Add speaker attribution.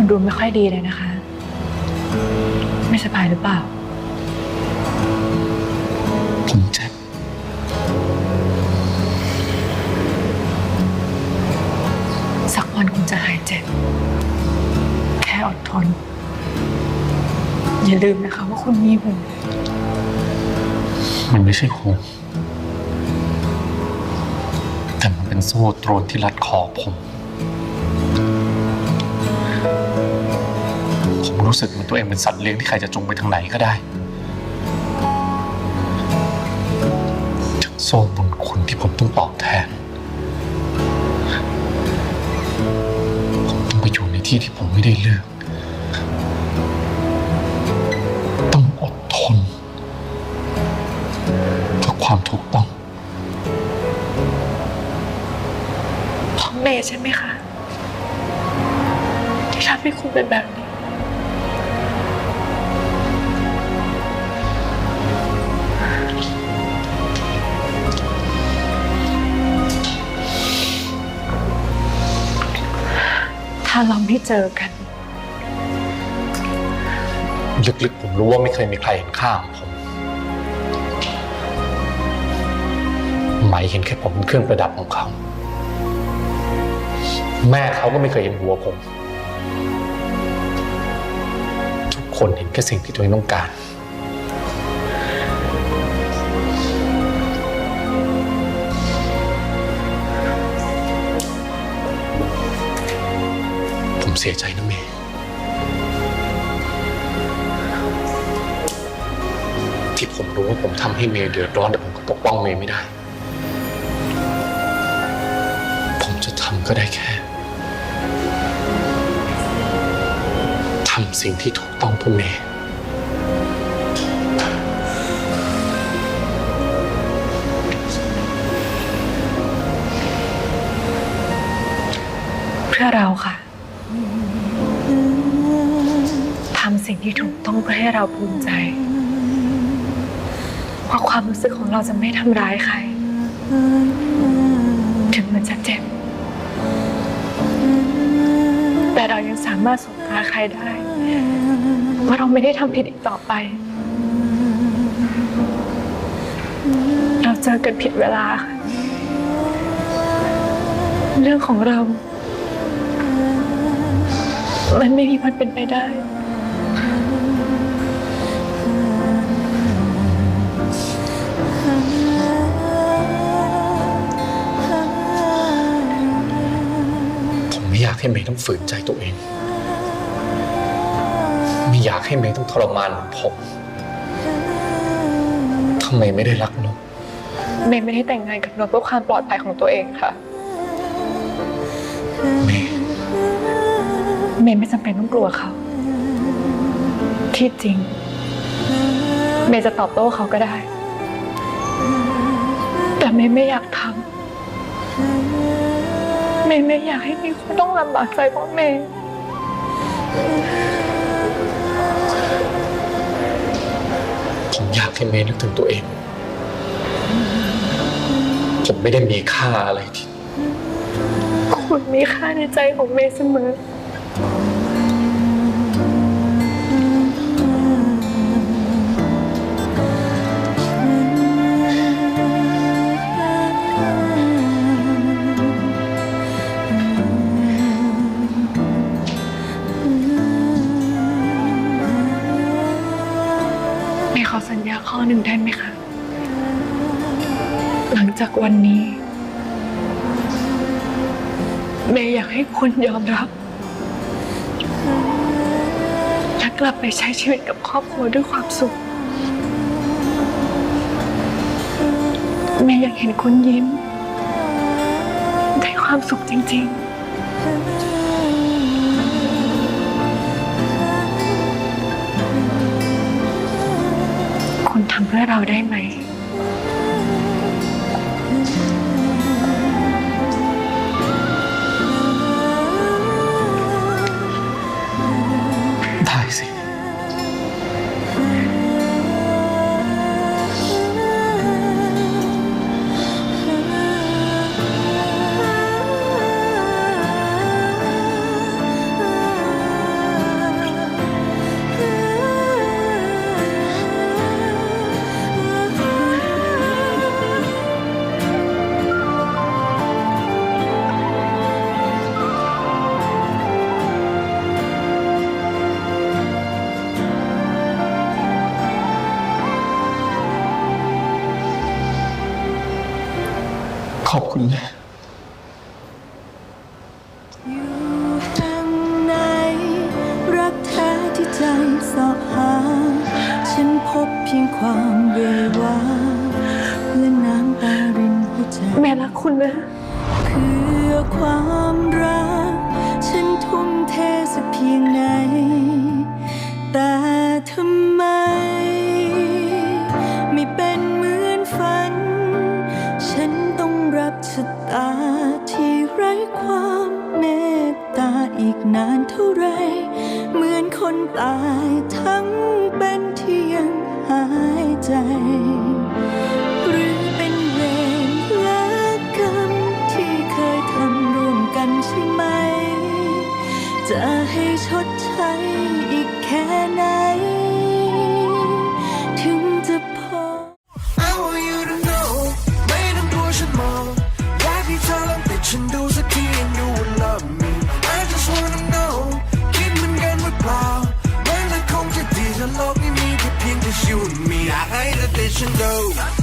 Speaker 1: คุณดูไม่ค่อยดีเลยนะคะ ไม่สบายหรือเปล่า
Speaker 2: ผมเจ็บ
Speaker 1: สักวันคุณจะหายเจ็บ แค่อดทน อย่าลืมนะคะว่าคุณมีผม
Speaker 2: มันไม่ใช่โคงแต่มันเป็นโซ่ตรวนที่รัดคอผม รู้สึกเหมือนตัวเองเป็นสัตว์เลี้ยงที่ใครจะจงไปทางไหนก็ได้จากโซ่บุญคุณที่ผมต้องตอบแทน ผมต้องไปอยู่ในที่ที่ผมไม่ได้เลือก ต้องอดทนเพื่อความถูกต้อง
Speaker 1: เพราะเมย์ใช่ไหมคะ ที่ทำให้คุณเป็นแบบนี้าเราไม่เจอกัน
Speaker 2: ลึกๆผมรู้ว่าไม่เคยมีใครเห็นค่าของผมไหมเห็นแค่ผมเป็นเครื่องประดับของเขา แม่เขาก็ไม่เคยเห็นหัวผม ทุกคนเห็นแค่สิ่งที่ตัวเองต้องการ เสียใจนะเมย์ที่ผมรู้ว่าผมทำให้เมย์เดือดร้อนแต่ผมก็ปกป้องเมย์ไม่ได้ ผมจะทำก็ได้แค่ทำสิ่งที่ถูกต้องเพื่อเมย์
Speaker 1: พื่อให้เราภูมิใจว่าความรู้สึกของเราจะไม่ทำร้ายใคร ถึงมันจะเจ็บ แต่เรายังสามารถสบตาใครได้ว่าเราไม่ได้ทำผิดอีกต่อไป เราเจอกันผิดเวลาค่ะเรื่องของเรา มันไม่มีวันเป็นไปได้
Speaker 2: ให้เมย์ต้องฝืนใจตัวเอง ไม่อยากให้เมย์ต้องทรมานเหมือนผมทำไมไม่ได้รักนก
Speaker 1: เมย์ไม่ได้แต่งงานกับนวลเพื่อความปลอดภัยของตัวเองค่ะ
Speaker 2: เมย์
Speaker 1: เมย์ไม่จำเป็นต้องกลัวเขาที่จริง เมย์จะตอบโต้เขาก็ได้ แต่เมย์ไม่อยากทำ เมย์ไม่อยากให้มีคนต้องลำบากใจเพราะเมย์
Speaker 2: ผมอยากให้เมย์นึกถึงตัวเอง ผมไม่ได้มีค่าอะไรที่
Speaker 1: คุณมีค่าในใจของเมย์เสมอ อสัญญาข้อหนึ่งได้ไหมคะ หลังจากวันนี้ เมย์อยากให้คุณยอมรับและกลับไปใช้ชีวิตกับครอบครัวด้วยความสุข เมย์อยากเห็นคุณยิ้ม ได้ความสุขจริง ๆ เพื่อเราได้ไหม
Speaker 3: ยงความเววาและน้ำตารินหัวใจ
Speaker 1: เมย์รักคุณนะ
Speaker 3: เพื่อความรัก ฉันทุ่มเทสักเพียงไหน แต่ทำไมไม่ะตาที่ไร้ความเมตตาอีกนานเท่าไร เหมือนคนตายทั้งเป็นที่ยังหายใจ หรือเป็นเวรและกรรมที่เคยทำร่วมกันใช่ไหม จะให้ชดใช
Speaker 4: and go.